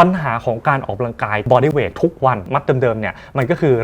ปัญหาของการออกกำลังกายบอดี้เวททุกวันมัดเดิมๆเนี่ยมันก็คือ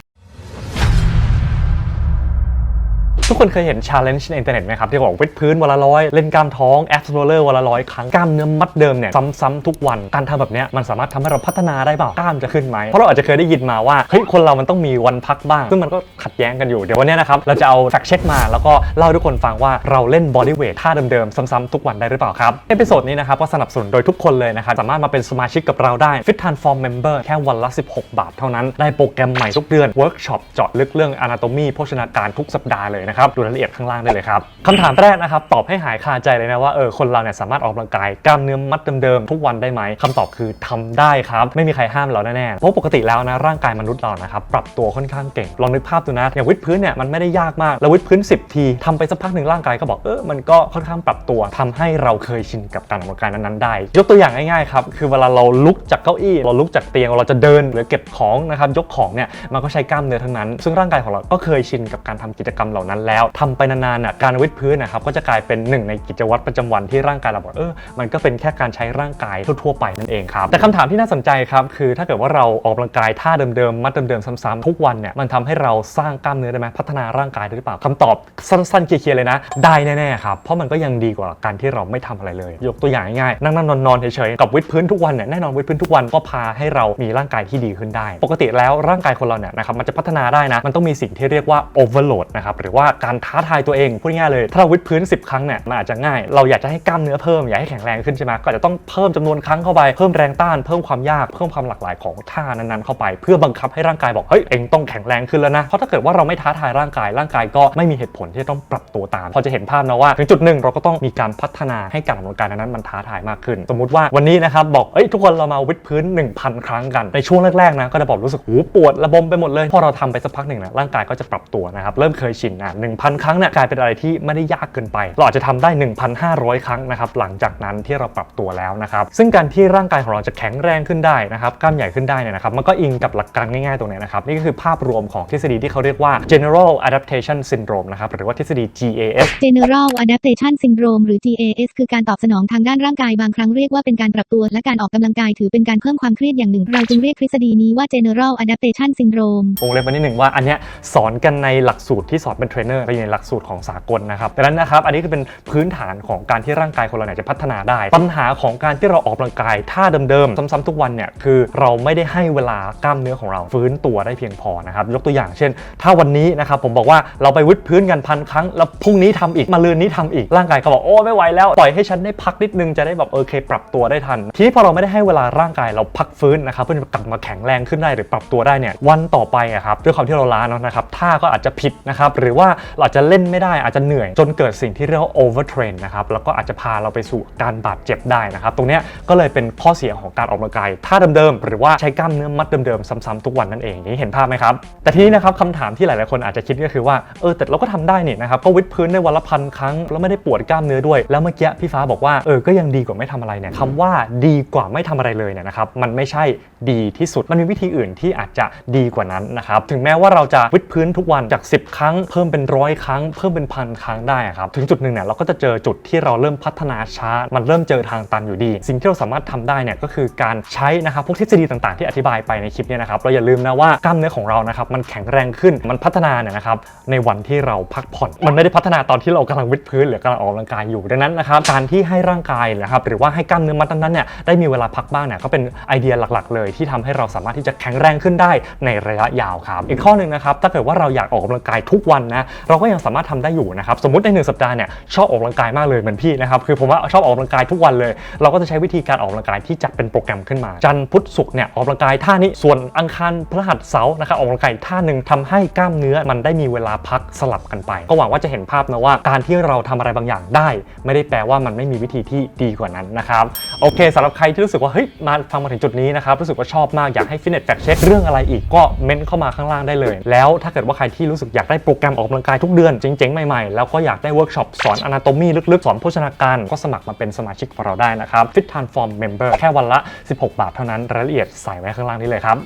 ทุกคนเคยเห็น challenge ในอินเทอร์เน็ตไหมครับ ที่บอกวิดพื้นวันละร้อยเล่นกล้ามท้อง a b s roller วันละร้อยครั้งกล้ามเนื้อมัดเดิมเนี่ยซ้ำๆทุกวันการทำแบบเนี้ยมันสามารถทำให้เราพัฒนาได้เปล่ากล้ามจะขึ้นไหมเพราะเราอาจจะเคยได้ยินมาว่าเฮ้ยคนเรามันต้องมีวันพักบ้าง ซึ่งมันก็ขัดแย้งกันอยู่เดี๋ยววันนี้นะครับเราจะเอา fact check มาแล้วก็เล่าทุกคนฟังว่าเราเล่น body weight ท่าเดิมๆซ้ำๆทุกวันได้หรือเปล่าครับเอพิโซดนี้นะครับก็สนับสนุนโดยทุกคนเลยนะครับสามารถมาเป็นสมาชิกกับเราได้ Fit Transform Member แค่วันละ 16 บาท เท่านั้นได้โปรแกรมใหม่ทุกเดือนเวิร์กช็อปเจาะลึกเรื่อง anatomy โภชนาการทุกสัปดาห์เลยนะครับดูรายละเอียดข้างล่างได้เลยครับคำถามแรกนะครับตอบให้หายคาใจเลยนะว่าเออคนเราเนี่ยสามารถออกกำลังกายกล้ามเนื้อมัดเดิมๆทุกวันได้ไหมคำตอบคือทำได้ครับไม่มีใครห้ามเราแน่ๆเพราะปกติแล้วนะร่างกายมนุษย์เรานะครับปรับตัวค่อนข้างเก่งลองนึกภาพดูนะอย่างวิดพื้นเนี่ยมันไม่ได้ยากมากเราวิดพื้น 10 ทีทำไปสักพักหนึ่งร่างกายก็บอกเออมันก็ค่อนข้างปรับตัวทำให้เราเคยชินกับการออกกำลังกายนั้นๆได้ ยกตัวอย่างง่ายๆครับคือเวลาเราลุกจากเก้าอี้เราลุกจากเตียงเราจะเดินหรือเก็บของนะครับยกของเนี่ยมันก็ใช้กล้ามเนื้อทั้งนั้น ซึ่งร่างกายของเราก็เคยชินกับการทำกิจกรรมเหล่านั้นแล้วทำไปนานๆน่ะการวิดพื้นนะครับก็จะกลายเป็นหนึ่งในกิจวัตรประจำวันที่ร่างกายเราบอกเออมันก็เป็นแค่การใช้ร่างกายทั่วๆไปนั่นเองครับแต่คำถามที่น่าสนใจครับคือถ้าเกิดว่าเราออกกำลังกายท่าเดิมๆมัดเดิมๆซ้ำๆทุกวันเนี่ยมันทำให้เราสร้างกล้ามเนื้อได้ไหมพัฒนาร่างกายได้หรือเปล่าคำตอบสั้นๆเคลียร์ๆเลยนะ ได้แน่ๆครับเพราะมันก็ยังดีกว่าการที่เราไม่ทำอะไรเลย ยกตัวอย่างง่ายๆนั่งๆนอนๆเฉยๆกับวิดพื้นทุกวันเนี่ยแน่นอนวิดพื้นทุกวันก็พาให้เรามีร่างกายที่ดีขึ้นได้ ปกติแล้วร่างกายคนเราเนี่ยนะครับมันจะพัฒนาได้นะมันต้องมีสิ่งที่เรียกว่า overload นะครับหรือว่าการท้าทายตัวเองพูดง่ายเลย ถ้าเราวิดพื้น 10 ครั้งเนี่ยมันอาจจะง่าย เราอยากจะให้กล้ามเนื้อเพิ่มอยากให้แข็งแรงขึ้นใช่ไหมก็อาจจะต้องเพิ่มจำนวนครั้งเข้าไปเพิ่มแรงต้านเพิ่มความยากเพิ่มความหลากหลายของท่านั้นๆเข้าไป เพื่อบังคับให้ร่างกายบอกเฮ้ยเองต้องแข็งแรงขึ้นแล้วนะเพราะถ้าเกิดว่าเราไม่ท้าทายร่างกายร่างกายก็ไม่มีเหตุผลที่จะต้องปรับตัวตาม พอจะเห็นภาพนะว่าถึงจุดหนึ่งเราก็ต้องมีการพัฒนาให้การออกกำลังกายนั้นมันท้าทายมากขึ้น สมมติว่าวันนี้นะครับบอกเอ้ยทุกคนเรามาวิดพื้น 1,000 ครั้งกันในช่วงแรกๆนะก็จะบอกรู้สึกหูปวดระบมไปหมดเลยพอเราทำไปสักพักหนึ่งนะร่างกายก็จะปรับตัวนะครับเริ่มเคยชินนะ1,000 ครั้งเนี่ยกลายเป็นอะไรที่ไม่ได้ยากเกินไป เราอาจจะทำได้ 1,500 ครั้งนะครับหลังจากนั้นที่เราปรับตัวแล้วนะครับซึ่งการที่ร่างกายของเราจะแข็งแรงขึ้นได้นะครับกล้ามใหญ่ขึ้นได้เนี่ยนะครับมันก็อิงกับหลักการง่ายๆตรงเนี้ยนะครับนี่ก็คือภาพรวมของทฤษฎีที่เขาเรียกว่า general adaptation syndrome นะครับหรือว่าทฤษฎี GAS General Adaptation Syndrome หรือ GAS คือการตอบสนองทางด้านร่างกายบางครั้งเรียกว่าเป็นการปรับตัวและการออกกำลังกายถือเป็นการเพิ่มความเครียดอย่างหนึ่ง เราจึงเรียกทฤษฎีนี้ว่า General Adaptation Syndrome วงเล็บไว้นิดหนึ่งว่าอันเนี้ยสอนกันในหลักสูตรที่สอนเป็นเทรนเนอร์ไปอยู่ในหลักสูตรของสากลนะครับดังนั้นนะครับอันนี้คือเป็นพื้นฐานของการที่ร่างกายคนเราเนี่ยจะพัฒนาได้ ปัญหาของการที่เราออกกำลังกายท่าเดิมๆซ้ำๆทุกวันเนี่ยคือเราไม่ได้ให้เวลากล้ามเนื้อของเราฟื้นตัวได้เพียงพอนะครับยกตัวอย่างเช่น ถ้าวันนี้นะครับผมบอกว่าเราไปวิดพื้นกันพันครั้ง แล้วพรุ่งนี้ทำอีกมาลืนนี้ทำอีกร่างกายก็บอกโอ้ไม่ไหวแล้วปล่อยให้ฉันได้พักนิดนึงจะได้แบบโอเค ปรับตัวได้ทัน ทีนี้พอเราไม่ได้ให้เวลาร่างกายเราพักฟื้นนะครับเพื่อจะกลับมาแข็งแรงขึ้นได้หรือปรับตัวได้เนี่ยวันต่อไปอะครับด้วยความที่เราล้าเนาะนะครับท่าก็อาจจะผิดนะครับหรือว่าเราอาจจะเล่นไม่ได้อาจจะเหนื่อย จนเกิดสิ่งที่เรียกว่า overtrain นะครับแล้วก็อาจจะพาเราไปสู่การบาดเจ็บได้นะครับ ตรงนี้ก็เลยเป็นข้อเสียของการออกกำลังกายท่าเดิมๆหรือว่าใช้กล้ามเนื้อมัดเดิมๆซ้ำๆทุกวันนั่นเองนี่เห็นภาพไหมครับแต่ทีนี้นะครับคำถามที่หลายๆคนอาจจะคิดก็คือว่าเออแต่เราก็ทำได้นี่นะครับก็วิดพื้นได้วันละพันครั้งแล้วไม่ได้ปวดกล้ามเนื้อด้วย แล้วเมื่อกี้พี่ฟ้าบอกว่าเออก็ยังดีกว่าไม่ทำอะไรเนี่ยคำว่าดีกว่าไม่ทำอะไรเลยเนี่ยนะครับมันไม่ใช่ดีที่สุดมันมีวิธีอื่นที่อาจจะดีกว่านั้นนะครับถึงแม้ว่าเราจะวิดพื้นทุกวันจาก 10 ครั้งเพิ่มเป็นร้อยครั้งเพิ่มเป็นพันครั้งได้อะครับถึงจุดหนึ่งเนี่ยเราก็จะเจอจุดที่เราเริ่มพัฒนาช้า มันเริ่มเจอทางตันอยู่ดี สิ่งที่เราสามารถทำได้เนี่ยก็คือการใช้นะครับพวกทฤษฎีต่างๆ ที่อธิบายไปในคลิปเนี่ยนะครับเราอย่าลืมนะว่ากล้ามเนื้อของเรานะครับมันแข็งแรงขึ้นมันพัฒนาเนี่ยนะครับในวันที่เราพักผ่อน มันไม่ได้พัฒนาตอนที่เรากำลังวิดพื้นหรือกำลังออกกำลังกายอยู่ดังนั้นนะครับการที่ให้ร่างกายนะครับหรือว่าให้กล้ามเนื้อมัดนั้นเนี่ยได้มีเวลาพักบ้างเนี่ยก็เป็นไอเดียหลักๆ เลยที่ทำให้เราสามารถที่จะแข็งแรงขึ้นได้ในระยะยาวครับ อีกข้อหนึ่งนะครับถ้าเกิดว่าเราอยากออกกำลังกายทุกวันนะเราก็ยังสามารถทำได้อยู่นะครับสมมติในหนึ่งสัปดาห์เนี่ยชอบออกกำลังกายมากเลยเหมือนพี่นะครับคือผมว่าชอบออกกำลังกายทุกวันเลย เราก็จะใช้วิธีการออกกำลังกายที่จัดเป็นโปรแกรมขึ้นมา จันทร์พุธศุกร์เนี่ยออกกำลังกายท่านี้ส่วนอังคารพฤหัสเสาร์นะครับออกกำลังกายท่าหนึ่งทำให้กล้ามเนื้อมันได้มีเวลาพักสลับกันไป ก็หวังว่าจะเห็นภาพนะว่าการที่เราทำอะไรบางอย่างได้ ไม่ได้แปลว่ามันไม่มีวิธีที่ดีกว่านั้นนะครับโอเคสำหรับใครที่รู้สึกว่าเฮ้ยมาฟังมาถึงจุดนี้นะครับรู้สึกว่าชอบมากอยากให้ฟิตเนสแฟกเช็คเรื่องอะไรอีกก็เม้นเข้ามาข้างล่างได้เลย แล้วถ้าเกิดว่าใครที่รู้สึกอยากได้โปรแกรมออกกำลังกายทุกเดือนเจ๋งๆ ใหม่ๆ แล้วก็อยากได้เวิร์กช็อปสอนอนาโตมีลึกๆ สอนโภชนาการ ก็สมัครมาเป็นสมาชิกของเราได้นะครับ Fit Transform Member แค่วันละ 16 บาทเท่านั้นรายละเอียดใส่ไว้ข้างล่างนี้เลยครับ